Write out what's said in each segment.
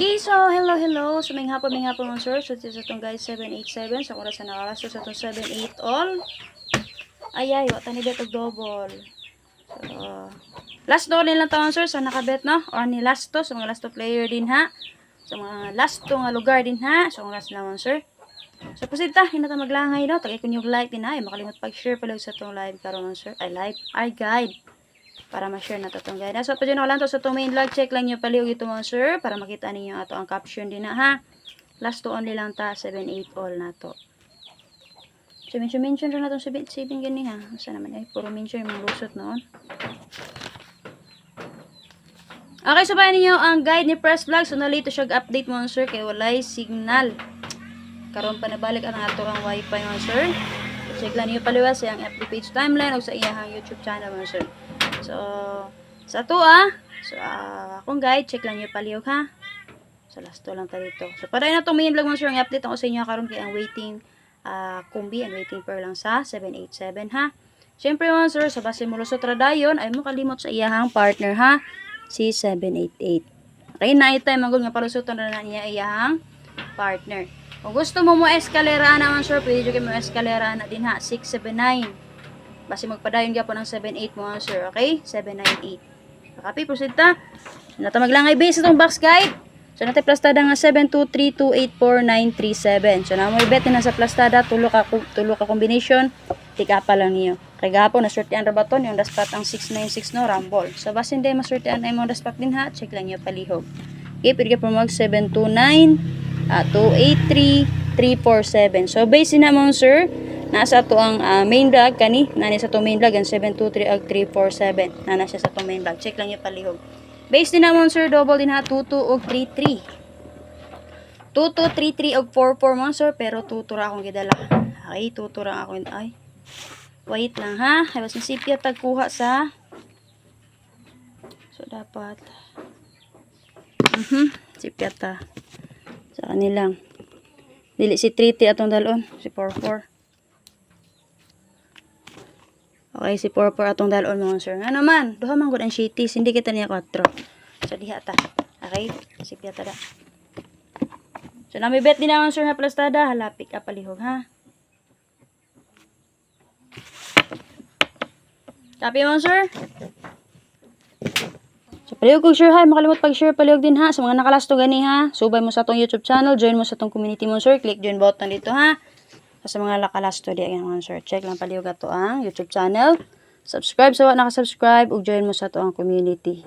Okay, so hello, hello. So may hapon, may hapon mga sir. So this is itong guys 787. So oras na nakalas. So sa itong 78 all. Ay, ay, wata ni bet double. So, last do lang taon sir. Sa nakabet no? Or ni last to. Sa mga last to player din ha. Sa mga last to nga lugar din ha. So oras naman sir. So posita, hindi na maglangay no. Tagay ko yung like din ha. Ay, makalimot pag-share pala sa itong live karon sir. Ay, live. Ay, guide para ma-share na to itong guide. So, pa dyan lang to sa itong main vlog, check lang nyo paliw ito mga sir, para makita ninyo ato ang caption din na ha. Last to only lang ta, 7-8 all na to. So, mention mention rin na itong 7-7 gani ha. Asa naman ay, puro mention yung lusot noon. Okay, so bayan ninyo ang guide ni Press Vlog. So, nalito siya update mga sir, kay walay signal. Karon pa nabalik ang ato ang wifi mga sir. Check lang niyo paliwas sa ang FB page timeline o sa iyahang YouTube channel mga sir. So, sa to ah. So, ah, akong guide, check lang niyo palihog ha. So, last to lang tayo dito. So, para na itong main vlog mga sir, ang update ako sa inyo karon kay ang waiting ah, kumbi and waiting per lang sa 787 ha. Siyempre mga sir, sa base mo lusot radayon, ay mo kalimot sa iyahang partner ha. Si 788. Okay, na ito magul nga palusutan na na niya iyahang partner. Kung gusto mo mo eskalera naman sir, pwede kayo mo eskalera na din ha. 679. Basi magpadayon ka po ng 78 mo sir, okay? 798. Copy, proceed ta. Nata maglangay base itong box guide. So natin plastada nga 723284937. So na mo bet na sa plastada tulo ka tulo ka combination. Tika pa lang niyo. Kay gapo na sortean ra baton yung daspat ang 696 no rumble. So base hindi masortean ay mo daspat din ha, check lang niyo palihog. Okay, ka po mag 729 ah, 283 347. So base na mo sir, nasa to ang ah, main vlog kani? Nani sa to main vlog ang 723 ag 347 nana siya sa to main vlog check lang yung palihog. Base din namon sir double din ha? 22 og 33 2233 og 44 mo sir pero tutura akong gidala. Ay tutura ako ay. Wait lang ha? Ay was nasipya tagkuha sa so dapat. Mhm sipya ta sa kanilang. Dili si 30 atong dalon si 44 Okay, si Purpur atong dalon mga sir. Nga naman, duha man gud ang shitis, hindi kita niya 4. So diha ta. Okay, sipya ta da. So nami bet din naman sir na plastada, halapik ka palihog ha. Copy mo sir. So palihog kong sure ha, makalimot pag-share palihog din ha. Sa mga nakalasto gani ha, subay mo sa atong YouTube channel, join mo sa atong community mo sir, click join button dito ha. Sa mga lakalasto di ang sir, check lang palihog ato ang YouTube channel. Subscribe sa so, naka-subscribe ug join mo sa ato ang community.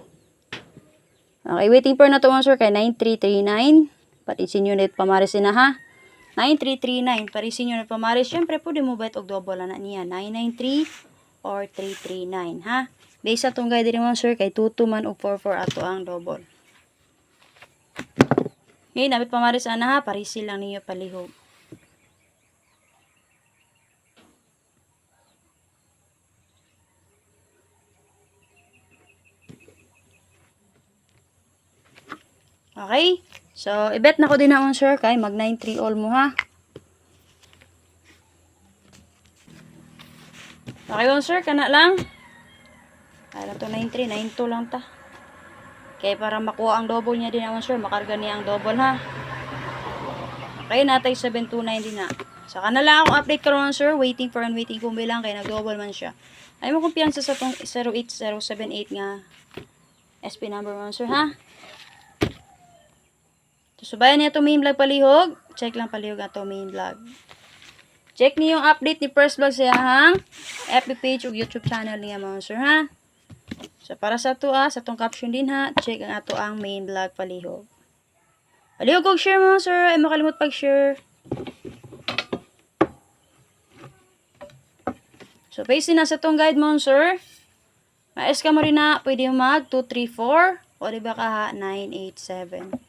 Okay, waiting for na to mga sir kay 9339. Pati sinyo net pamaris na ha. 9339 pari sinyo net pamaris. Syempre pwede mo bet og double na niya 993 or 339 ha. Base sa tong guide din mga sir kay 22 man og 44 ato ang double. Ngayon, nabit pamaris ana ha, parisi lang ninyo palihog. Okay? So, ibet na ko din naman, sir, kay mag 9-3 all mo, ha? Okay, well, sir, kana lang. Ay lang to 9-3, 9-2 lang ta. Okay, para makuha ang double niya din naman, sir, makarga niya ang double, ha? Okay, natay 729 din na. So, kana lang akong update karon sir. Waiting for and waiting kung bilang kay nag-double man siya. Ay mo kumpiyansa sa tong 08078 nga SP number mo, sir, ha? So, bayan niya to main vlog palihog. Check lang palihog ato main vlog. Check niyo yung update ni First Vlog sa hang FB page ug YouTube channel niya mga sir ha. So para sa to ah, sa tong caption din ha, check ang ato ang main vlog palihog. Palihog og share mga sir, ay makalimot pag-share. So base na sa tong guide mo sir. Ma-S ka mo rin na, pwede mag 234 o di ba ka ha 987.